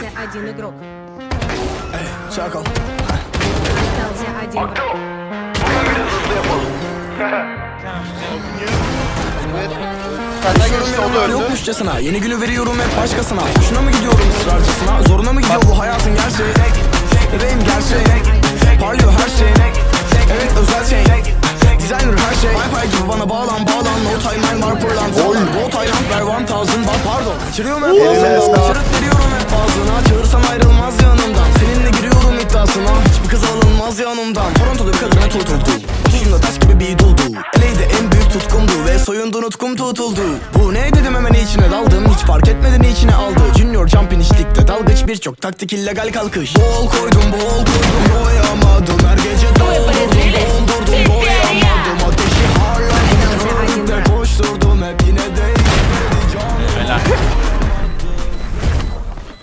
Остался один игрок. Çakal Остался один враг. Senden gelirse o da öldü. Yokmuşçasına Yeni günü veriyorum hep başkasına Hoşuna mı gidiyorum ısrarcısına Zoruna mı gidiyor bu hayatın gerçeği Bebeğim gerçeği Parlıyor her şey Evet özel şey Designer her şey Wi-Fi gibi bana bağlan bağlan No timeline var pırlant Oy No Tayland ver one thousand bak pardon Kaçırıyorum hep ağzından Kaçırıp Alınmaz yanımdan Toronto'da kadına tutuldu Tuzumda taş gibi bir duldu. Eleydi en büyük tutkumdu Ve soyundu nutkum tutuldu. Bu ne dedim hemen içine daldım Hiç fark etmedin içine aldı. Junior jumping işlikte dalgıç birçok taktik illegal kalkış. Bol koydum bol koydum